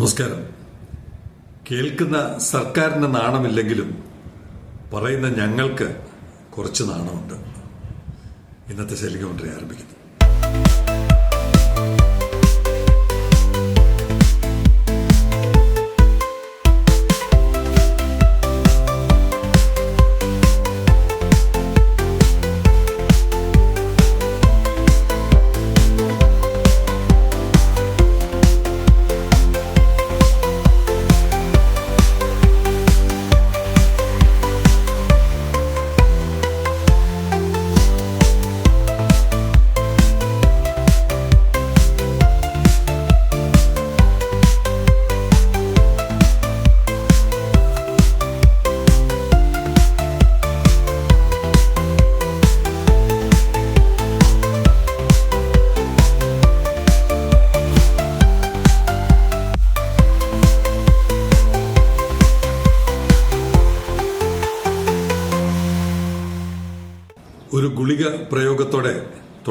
നമസ്കാരം. കേൾക്കുന്ന സർക്കാരിന് നാണമില്ലെങ്കിലും പറയുന്ന ഞങ്ങൾക്ക് കുറച്ച് നാണമുണ്ട്. ഇന്നത്തെ ശൈലിക ആരംഭിക്കുന്നു.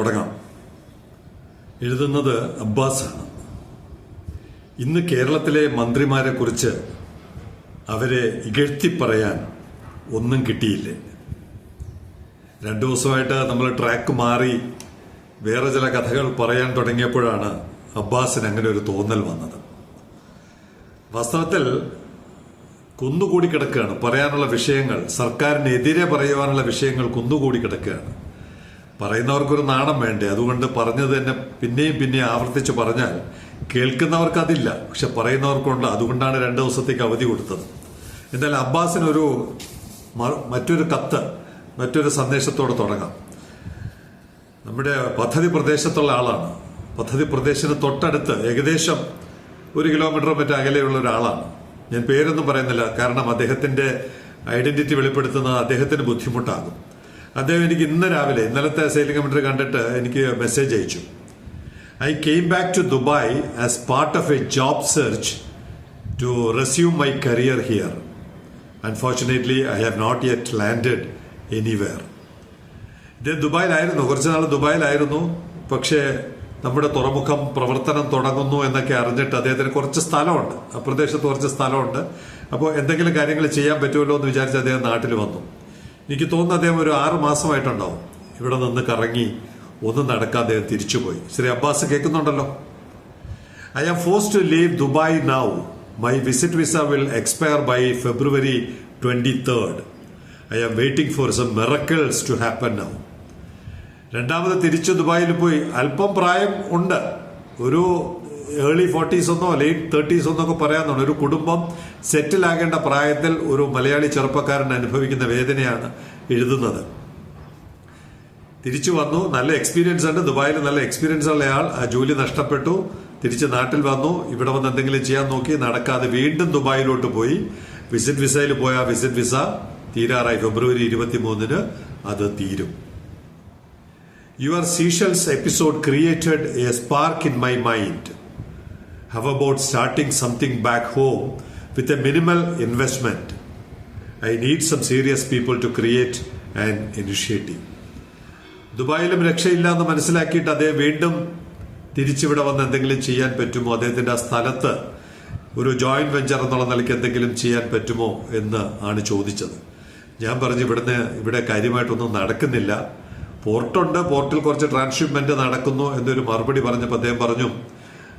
തുടങ്ങാം. എഴുതുന്നത് അബ്ബാസാണ്. ഇന്ന് കേരളത്തിലെ മന്ത്രിമാരെ കുറിച്ച് അവരെ ഇകഴ്ത്തി പറയാൻ ഒന്നും കിട്ടിയില്ലേ? രണ്ടു ദിവസമായിട്ട് നമ്മൾ ട്രാക്ക് മാറി വേറെ ചില കഥകൾ പറയാൻ തുടങ്ങിയപ്പോഴാണ് അബ്ബാസിന് അങ്ങനെ ഒരു തോന്നൽ വന്നത്. വാസ്തവത്തിൽ കുന്നുകൂടി കിടക്കുകയാണ്. പറയാനുള്ള വിഷയങ്ങൾ സർക്കാരിനെതിരെ പറയുവാനുള്ള വിഷയങ്ങൾ കുന്നുകൂടി കിടക്കുകയാണ്. പറയുന്നവർക്കൊരു നാണം വേണ്ടേ? അതുകൊണ്ട് പറഞ്ഞത് തന്നെ പിന്നെയും പിന്നെയും ആവർത്തിച്ച് പറഞ്ഞാൽ കേൾക്കുന്നവർക്ക് അതില്ല. പക്ഷെ പറയുന്നവർക്കുണ്ട്. അതുകൊണ്ടാണ് രണ്ട് ദിവസത്തേക്ക് അവധി കൊടുത്തത്. എന്നാൽ അബ്ബാസിനൊരു മറ്റൊരു കത്ത് മറ്റൊരു സന്ദേശത്തോടെ തുടങ്ങാം. നമ്മുടെ പദ്ധതി പ്രദേശത്തുള്ള ആളാണ്. പദ്ധതി പ്രദേശത്തിന് തൊട്ടടുത്ത് ഏകദേശം ഒരു കിലോമീറ്റർ മറ്റേ അകലെയുള്ള ഒരാളാണ്. ഞാൻ പേരൊന്നും പറയുന്നില്ല. കാരണം അദ്ദേഹത്തിന്റെ ഐഡന്റിറ്റി വെളിപ്പെടുത്തുന്നത് അദ്ദേഹത്തിന് ബുദ്ധിമുട്ടാകും. അദ്ദേഹം എനിക്ക് ഇന്ന് രാവിലെ ഇന്നലത്തെ സെയിലിംഗ് കമ്പ്യൂട്ടർ കണ്ടിട്ട് എനിക്ക് മെസ്സേജ് അയച്ചു. I came back to Dubai as part of a job search to resume my career here unfortunately I have not yet landed anywhere ഇത് ദുബായിലായിരുന്നു. കുറച്ച് നാൾ ദുബായിലായിരുന്നു. പക്ഷേ നമ്മുടെ തുറമുഖം പ്രവർത്തനം തുടങ്ങുന്നു എന്നൊക്കെ അറിഞ്ഞിട്ട് അദ്ദേഹത്തിന് കുറച്ച് സ്ഥലമുണ്ട്. ആ പ്രദേശത്ത് കുറച്ച് സ്ഥലമുണ്ട്. അപ്പോൾ എന്തെങ്കിലും കാര്യങ്ങൾ ചെയ്യാൻ പറ്റുമല്ലോ എന്ന് വിചാരിച്ച് അദ്ദേഹം നാട്ടിൽ വന്നു. എനിക്ക് തോന്നുന്നു അദ്ദേഹം ഒരു ആറ് മാസമായിട്ടുണ്ടാവും. ഇവിടെ നിന്ന് കറങ്ങി ഒന്നും നടക്കാതെ അദ്ദേഹം തിരിച്ചുപോയി. ശ്രീ അബ്ബാസ് കേൾക്കുന്നുണ്ടല്ലോ? I am am to leave Dubai now my visit visa will expire by February February 23rd. I am waiting for some miracles to happen now രണ്ടാമത് തിരിച്ച് ദുബായിൽ പോയി. അല്പം പ്രായം ഉണ്ട്. ഒരു ഏർലി ഫോർട്ടീസ് ഒന്നോ ലേറ്റ് തേർട്ടീസ് ഒന്നോ ഒക്കെ പറയാമെന്നാണ് ഒരു കുടുംബം സെറ്റിൽ ആകേണ്ട പ്രായത്തിൽ ഒരു മലയാളി ചെറുപ്പക്കാരൻ അനുഭവിക്കുന്ന വേദനയാണ് എഴുതുന്നത്. തിരിച്ചു വന്നു. നല്ല എക്സ്പീരിയൻസ് ഉണ്ട്. ദുബായിൽ നല്ല എക്സ്പീരിയൻസ് ഉള്ളയാൾ ആ ജോലി നഷ്ടപ്പെട്ടു. തിരിച്ച് നാട്ടിൽ വന്നു. ഇവിടെ വന്ന് എന്തെങ്കിലും ചെയ്യാൻ നോക്കി നടക്കാതെ വീണ്ടും ദുബായിലോട്ട് പോയി. വിസിറ്റ് വിസയിൽ പോയ വിസിറ്റ് വിസ തീരാറായി. ഫെബ്രുവരി ഇരുപത്തി മൂന്നിന് അത് തീരും. Your Seychelles episode created a spark in my mind how about starting something back home with a minimal investment I need some serious people to create an initiative ദുബായിലും രക്ഷയില്ല എന്ന് മനസ്സിലാക്കിയിട്ട് അദ്ദേഹം വീണ്ടും തിരിച്ചിവിടെ വന്ന് എന്തെങ്കിലും ചെയ്യാൻ പറ്റുമോ? അദ്ദേഹത്തിന്റെ ആ സ്ഥലത്ത് ഒരു ജോയിന്റ് വെഞ്ചർ എന്നുള്ള നിലയ്ക്ക് എന്തെങ്കിലും ചെയ്യാൻ പറ്റുമോ എന്ന് ആണ് ചോദിച്ചത്. ഞാൻ പറഞ്ഞു ഇവിടുന്ന് ഇവിടെ കാര്യമായിട്ടൊന്നും നടക്കുന്നില്ല. പോർട്ടുണ്ട് പോർട്ടിൽ കുറച്ച് ട്രാൻസ്ഷിപ്മെന്റ് നടക്കുന്നു എന്നൊരു മറുപടി പറഞ്ഞപ്പോൾ അദ്ദേഹം പറഞ്ഞു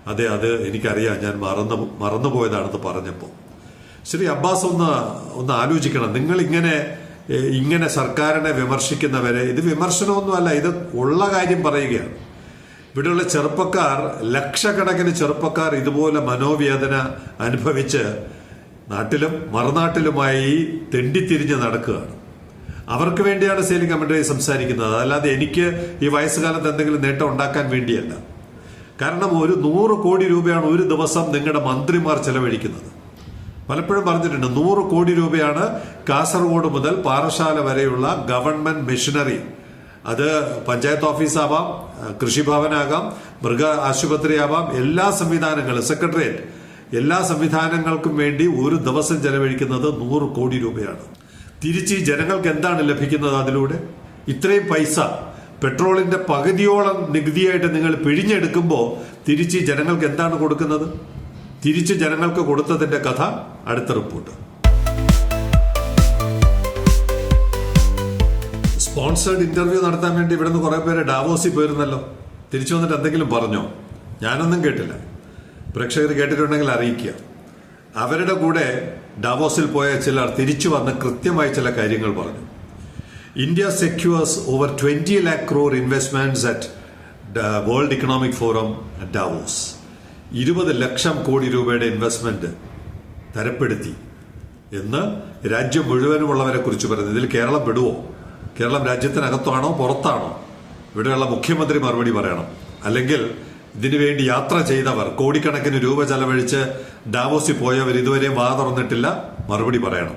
അതെ അത് എനിക്കറിയാം. ഞാൻ മറന്നു മറന്നുപോയതാണെന്ന് പറഞ്ഞപ്പോൾ. ശ്രീ അബ്ബാസ് ഒന്ന് ഒന്ന് ആലോചിക്കണം. നിങ്ങൾ ഇങ്ങനെ ഇങ്ങനെ സർക്കാരിനെ വിമർശിക്കുന്നവരെ ഇത് വിമർശനമൊന്നുമല്ല ഇത് ഉള്ള കാര്യം പറയുകയാണ്. ഇവിടെയുള്ള ചെറുപ്പക്കാർ ലക്ഷക്കണക്കിന് ചെറുപ്പക്കാർ ഇതുപോലെ മനോവേദന അനുഭവിച്ച് നാട്ടിലും മറുനാട്ടിലുമായി തെണ്ടിത്തിരിഞ്ഞ് നടക്കുകയാണ്. അവർക്ക് വേണ്ടിയാണ് സെയിലിംഗ് കമന്ററി സംസാരിക്കുന്നത്. അല്ലാതെ എനിക്ക് ഈ വയസ്സുകാലത്ത് എന്തെങ്കിലും നേട്ടം ഉണ്ടാക്കാൻ വേണ്ടിയല്ല. കാരണം ഒരു നൂറ് കോടി രൂപയാണ് ഒരു ദിവസം നിങ്ങളുടെ മന്ത്രിമാർ ചെലവഴിക്കുന്നത്. പലപ്പോഴും പറഞ്ഞിട്ടുണ്ട് നൂറ് കോടി രൂപയാണ് കാസർഗോഡ് മുതൽ പാറശാല വരെയുള്ള ഗവൺമെന്റ് മെഷീനറി. അത് പഞ്ചായത്ത് ഓഫീസാവാം കൃഷിഭവനാകാം മൃഗ ആശുപത്രിയാവാം എല്ലാ സംവിധാനങ്ങളും സെക്രട്ടേറിയറ്റ് എല്ലാ സംവിധാനങ്ങൾക്കും വേണ്ടി ഒരു ദിവസം ചെലവഴിക്കുന്നത് നൂറ് കോടി രൂപയാണ്. തിരിച്ച് ജനങ്ങൾക്ക് എന്താണ് ലഭിക്കുന്നത് അതിലൂടെ? ഇത്രയും പൈസ പെട്രോളിന്റെ പകുതിയോളം നികുതിയായിട്ട് നിങ്ങൾ പിഴിഞ്ഞെടുക്കുമ്പോൾ തിരിച്ച് ജനങ്ങൾക്ക് എന്താണ് കൊടുക്കുന്നത്? തിരിച്ച് ജനങ്ങൾക്ക് കൊടുത്തതിന്റെ കഥ അടുത്ത റിപ്പോർട്ട്. സ്പോൺസേഡ് ഇന്റർവ്യൂ നടത്താൻ വേണ്ടി ഇവിടുന്ന് കുറെ പേര് ഡാവോസിൽ പോയിരുന്നല്ലോ. തിരിച്ചു വന്നിട്ട് എന്തെങ്കിലും പറഞ്ഞോ? ഞാനൊന്നും കേട്ടില്ല. പ്രേക്ഷകർ കേട്ടിട്ടുണ്ടെങ്കിൽ അറിയിക്കുക. അവരുടെ കൂടെ ഡാവോസിൽ പോയ ചിലർ തിരിച്ചു വന്ന് കൃത്യമായി ചില കാര്യങ്ങൾ പറഞ്ഞു. India secures over twenty lakh crore investments at World Economic Forum Davos ഇരുപത് ലക്ഷം കോടി രൂപയുടെ ഇൻവെസ്റ്റ്മെന്റ് തരപ്പെടുത്തി എന്ന് രാജ്യം മുഴുവനുമുള്ളവരെ കുറിച്ച് പറയുന്നത് ഇതിൽ കേരളം പെടുവോ കേരളം രാജ്യത്തിനകത്താണോ? പുറത്താണോ? ഇവിടെയുള്ള മുഖ്യമന്ത്രി മറുപടി പറയണം. അല്ലെങ്കിൽ ഇതിനു വേണ്ടി യാത്ര ചെയ്തവർ കോടിക്കണക്കിന് രൂപ ചെലവഴിച്ച് ഡാവോസിൽ പോയവർ ഇതുവരെ വാ തുറന്നിട്ടില്ല? മറുപടി പറയണം.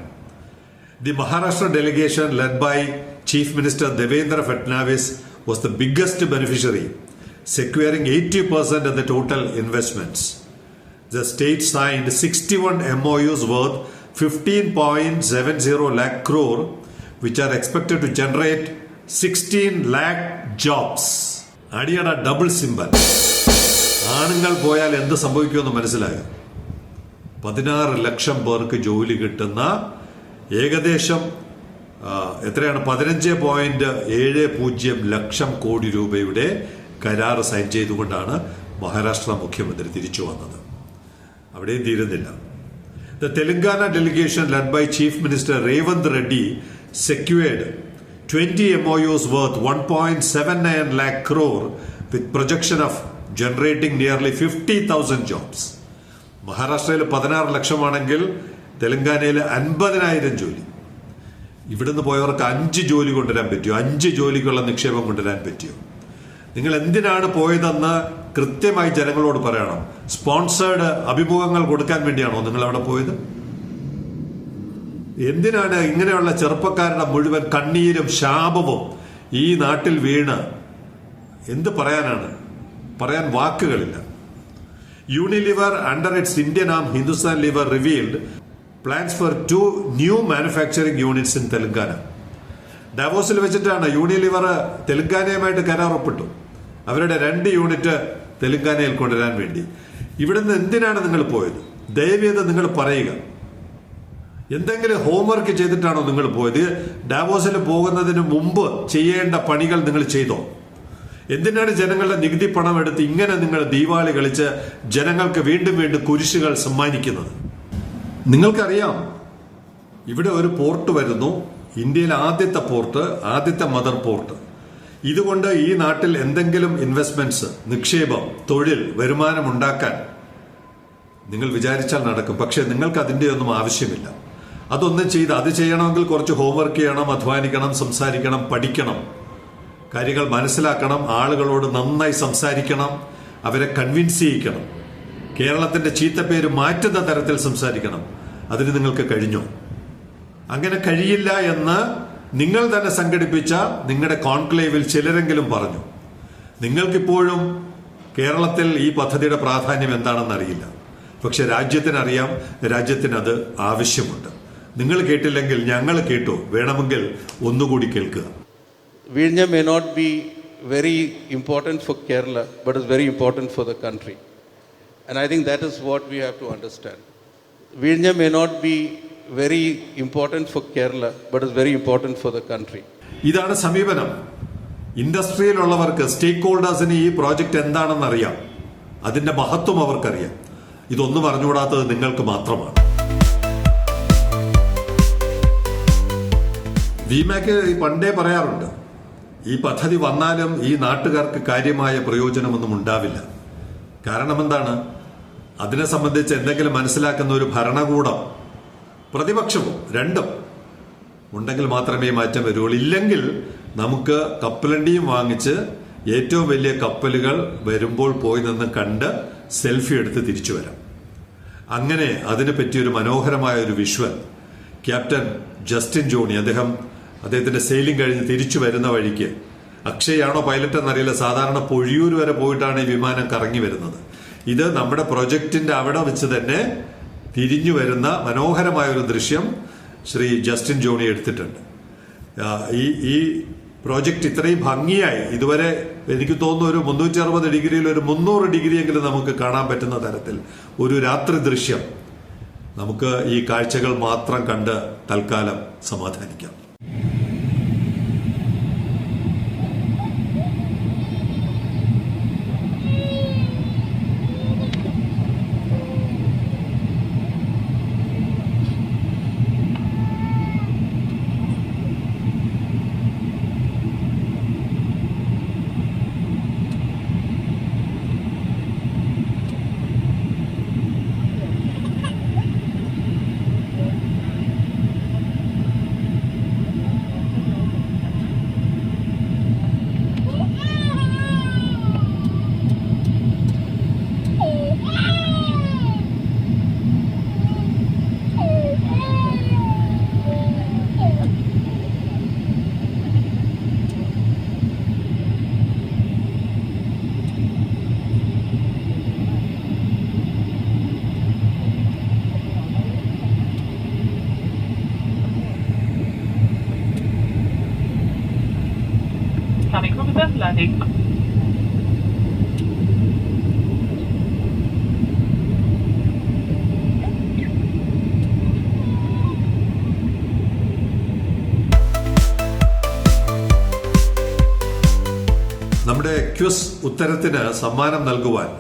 The Maharashtra delegation led by chief minister Devendra Fadnavis was the biggest beneficiary eighty percent of the total investments. The state signed 61 MOUs worth 15.70 lakh crore, which are expected to generate 16 lakh jobs. അടിയട double symbol ആണുങ്ങൾ പോയാൽ എന്ത് സംഭവിക്കുമെന്ന് മനസ്സിലായോ? പതിനാറ് ലക്ഷം പേർക്ക് ജോലി കിട്ടുന്ന ഏകദേശം എത്രയാണ്? പതിനഞ്ച് പോയിന്റ് ഏഴ് പൂജ്യം ലക്ഷം കോടി രൂപയുടെ കരാർ സൈൻ ചെയ്തുകൊണ്ടാണ് മഹാരാഷ്ട്ര മുഖ്യമന്ത്രി തിരിച്ചു വന്നത്. അവിടെയും തീരുന്നില്ല. The Telangana delegation led by chief minister Revanth Reddy secured twenty M O Us worth one point seven nine lakh crore with projection of generating nearly fifty thousand jobs മഹാരാഷ്ട്രയിൽ പതിനാറ് ലക്ഷമാണെങ്കിൽ തെലങ്കാനയിൽ അൻപതിനായിരം ജോലി. ഇവിടുന്ന് പോയവർക്ക് അഞ്ച് ജോലി കൊണ്ടുവരാൻ പറ്റിയോ? അഞ്ച് ജോലിക്കുള്ള നിക്ഷേപം കൊണ്ടുവരാൻ പറ്റിയോ? നിങ്ങൾ എന്തിനാണ് പോയതെന്ന് കൃത്യമായി ജനങ്ങളോട് പറയണം. സ്പോൺസേഡ് അഭിമുഖങ്ങൾ കൊടുക്കാൻ വേണ്ടിയാണോ നിങ്ങൾ അവിടെ പോയത്? എന്തിനാണ് ഇങ്ങനെയുള്ള ചെറുപ്പക്കാരുടെ മുഴുവൻ കണ്ണീരും ശാപവും ഈ നാട്ടിൽ വീണ്? എന്ത് പറയാനാണ്? പറയാൻ വാക്കുകളില്ല. Unilever under its Indian arm Hindustan Lever revealed plans for two new manufacturing units in Telangana ഡാവോസിൽ വെച്ചിട്ടാണ് യൂണിലിവർ തെലങ്കാനയുമായിട്ട് കരാർ ഒപ്പിട്ടു. അവരുടെ രണ്ട് യൂണിറ്റ് തെലങ്കാനയിൽ കൊണ്ടുവരാൻ വേണ്ടി. ഇവിടുന്ന് എന്തിനാണ് നിങ്ങൾ പോയത്? ദയവേത് നിങ്ങൾ പറയുക. എന്തെങ്കിലും ഹോംവർക്ക് ചെയ്തിട്ടാണോ നിങ്ങൾ പോയത്? ഡാവോസിൽ പോകുന്നതിന് മുമ്പ് ചെയ്യേണ്ട പണികൾ നിങ്ങൾ ചെയ്തോ? എന്തിനാണ് ജനങ്ങളുടെ നികുതി പണം എടുത്ത് ഇങ്ങനെ നിങ്ങൾ ദീപാവലി കളിച്ച് ജനങ്ങൾക്ക് വീണ്ടും വീണ്ടും കുരിശുകൾ സമ്മാനിക്കുന്നത്? നിങ്ങൾക്കറിയാം ഇവിടെ ഒരു പോർട്ട് വരുന്നു. ഇന്ത്യയിലെ ആദ്യത്തെ പോർട്ട് ആദ്യത്തെ മദർ പോർട്ട്. ഇതുകൊണ്ട് ഈ നാട്ടിൽ എന്തെങ്കിലും ഇൻവെസ്റ്റ്മെന്റ്സ് നിക്ഷേപം തൊഴിൽ വരുമാനം ഉണ്ടാക്കാൻ നിങ്ങൾ വിചാരിച്ചാൽ നടക്കും. പക്ഷെ നിങ്ങൾക്ക് അതിന്റെ ഒന്നും ആവശ്യമില്ല. അതൊന്നും ചെയ്ത് അത് ചെയ്യണമെങ്കിൽ കുറച്ച് ഹോംവർക്ക് ചെയ്യണം അധ്വാനിക്കണം സംസാരിക്കണം പഠിക്കണം. കാര്യങ്ങൾ മനസ്സിലാക്കണം ആളുകളോട് നന്നായി സംസാരിക്കണം അവരെ കൺവിൻസ് ചെയ്യിക്കണം. കേരളത്തിന്റെ ചീത്തപ്പേര് മാറ്റുന്ന തരത്തിൽ സംസാരിക്കണം. അതിന് നിങ്ങൾക്ക് കഴിഞ്ഞു? അങ്ങനെ കഴിയില്ല എന്ന് നിങ്ങൾ തന്നെ സംഘടിപ്പിച്ച നിങ്ങളുടെ കോൺക്ലേവിൽ ചിലരെങ്കിലും പറഞ്ഞു നിങ്ങൾക്കിപ്പോഴും കേരളത്തിൽ ഈ പദ്ധതിയുടെ പ്രാധാന്യം എന്താണെന്ന് അറിയില്ല പക്ഷെ രാജ്യത്തിനറിയാം രാജ്യത്തിന് അത് ആവശ്യമുണ്ട്. നിങ്ങൾ കേട്ടില്ലെങ്കിൽ ഞങ്ങൾ കേട്ടു. വേണമെങ്കിൽ ഒന്നുകൂടി കേൾക്കുക. വിഴിഞ്ഞ may not be very important four Kerala but is very important for the country and I think that is what we have to understand വിഴിഞ്ഞ may not be very important four Kerala but is very important for the country ഇതാണ് സമീപനം. ഇൻഡസ്ട്രിയിലുള്ളവർക്ക് സ്റ്റേക്ക് ഹോൾഡേഴ്സിന് ഈ project എന്താണെന്ന് അറിയാം അതിന്റെ മഹത്വം അവർക്കറിയാം. ഇതൊന്നും അറിഞ്ഞുകൂടാത്തത് നിങ്ങൾക്ക് മാത്രമാണ്. വിമാക്ക് പണ്ടേ പറയാറുണ്ട്. ഈ പദ്ധതി വന്നാലും ഈ നാട്ടുകാർക്ക് കാര്യമായ പ്രയോജനമൊന്നും ഉണ്ടാവില്ല. കാരണം എന്താണ്? അതിനെ സംബന്ധിച്ച് എന്തെങ്കിലും മനസ്സിലാക്കുന്ന ഒരു ഭരണകൂടം പ്രതിപക്ഷവും രണ്ടും. ഉണ്ടെങ്കിൽ മാത്രമേ മാറ്റം വരുള്ളൂ ഇല്ലെങ്കിൽ നമുക്ക് കപ്പലണ്ടിയും വാങ്ങിച്ച് ഏറ്റവും വലിയ കപ്പലുകൾ വരുമ്പോൾ പോയി നിന്ന് കണ്ട് സെൽഫി എടുത്ത് തിരിച്ചു വരാം. അങ്ങനെ അതിനെ പറ്റിയൊരു മനോഹരമായ ഒരു വിഷ്വൽ. ക്യാപ്റ്റൻ ജസ്റ്റിൻ ജോണി അദ്ദേഹം അദ്ദേഹത്തിന്റെ സെയിലിംഗ് കഴിഞ്ഞ് തിരിച്ചു വരുന്ന വഴിക്ക്. അക്ഷയാണോ പൈലറ്റ് എന്നറിയില്ല. സാധാരണ പൊഴിയൂർ വരെ പോയിട്ടാണ് ഈ വിമാനം കറങ്ങി വരുന്നത്. ഇത് നമ്മുടെ പ്രൊജക്ടിന്റെ അവിടെ വെച്ച് തന്നെ തിരിഞ്ഞു വരുന്ന മനോഹരമായ ഒരു ദൃശ്യം ശ്രീ ജസ്റ്റിൻ ജോണി എടുത്തിട്ടുണ്ട്. ഈ ഈ പ്രോജക്റ്റ് ഇത്രയും ഭംഗിയായി ഇതുവരെ എനിക്ക് തോന്നുന്നു ഒരു മുന്നൂറ്റി അറുപത് ഡിഗ്രിയിൽ ഒരു മുന്നൂറ് ഡിഗ്രിയെങ്കിലും നമുക്ക് കാണാൻ പറ്റുന്ന തരത്തിൽ ഒരു രാത്രി ദൃശ്യം നമുക്ക് ഈ കാഴ്ചകൾ മാത്രം കണ്ട് തൽക്കാലം സമാധാനിക്കാം. നമ്മുടെ ക്വിസ് ഉത്തരത്തിന് സമ്മാനം നൽകുവാൻ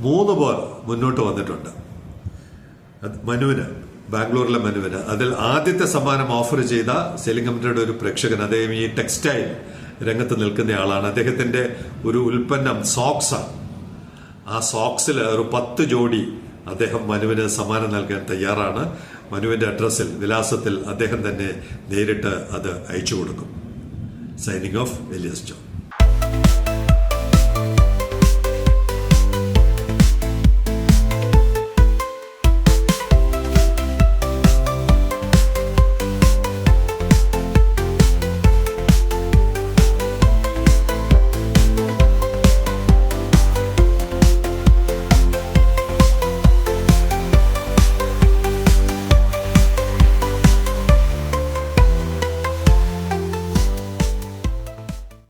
മൂന്ന് പേർ മുന്നോട്ട് വന്നിട്ടുണ്ട്. മനുവിന് ബാംഗ്ലൂരിലെ മനുവിന്. അതിൽ ആദ്യത്തെ സമ്മാനം ഓഫർ ചെയ്ത സെലിംഗമിറ്റയുടെ ഒരു പ്രേക്ഷകൻ അദ്ദേഹം ഈ ടെക്സ്റ്റൈൽ രംഗത്ത് നിൽക്കുന്ന ആളാണ്. അദ്ദേഹത്തിന്റെ ഒരു ഉൽപ്പന്നം സോക്സാണ് ആ സോക്സിൽ ഒരു പത്ത് ജോഡി അദ്ദേഹം മനുവിന് സമ്മാനം നൽകാൻ തയ്യാറാണ്. മനുവിന്റെ അഡ്രസ്സിൽ വിലാസത്തിൽ അദ്ദേഹം തന്നെ നേരിട്ട് അത് അയച്ചു കൊടുക്കും സൈനിങ് ഓഫ് എലിയസ് ജോൺ